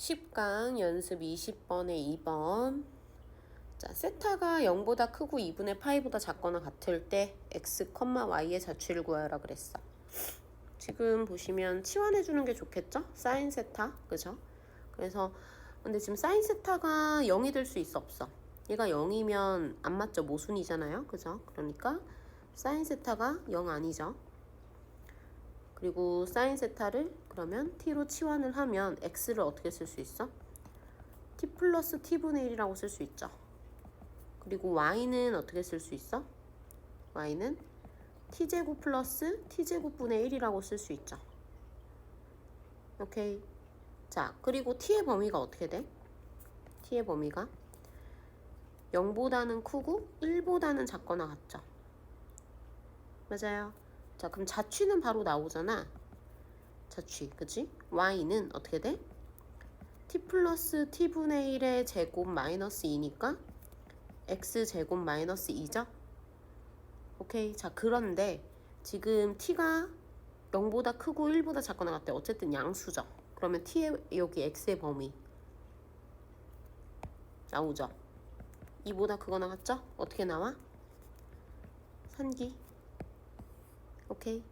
10강 연습 20번에 2번. 자, 세타가 0보다 크고 2분의 파이보다 작거나 같을 때 x, y의 자취를 구하라 그랬어. 지금 보시면 치환해 주는 게 좋겠죠? 사인 세타. 그죠? 그래서 근데 지금 사인 세타가 0이 될 수 있어 없어? 얘가 0이면 안 맞죠? 모순이잖아요. 그죠? 그러니까 사인 세타가 0 아니죠? 그리고 사인 세타를 그러면 t로 치환을 하면 x를 어떻게 쓸 수 있어? t 플러스 t분의 1이라고 쓸 수 있죠. 그리고 y는 어떻게 쓸 수 있어? y는 t제곱 플러스 t제곱분의 1이라고 쓸 수 있죠. 오케이. 자, 그리고 t의 범위가 어떻게 돼? t의 범위가 0보다는 크고 1보다는 작거나 같죠. 맞아요. 자, 그럼 자취는 바로 나오잖아. 자취, 그치? y는 어떻게 돼? t 플러스 t분의 1의 제곱 마이너스 2니까 x 제곱 마이너스 2죠? 오케이. 자, 그런데 지금 t가 0보다 크고 1보다 작거나 같대. 어쨌든 양수죠. 그러면 t의 여기 x의 범위 나오죠? 2보다 크거나 같죠? 어떻게 나와? 산기. 오케이.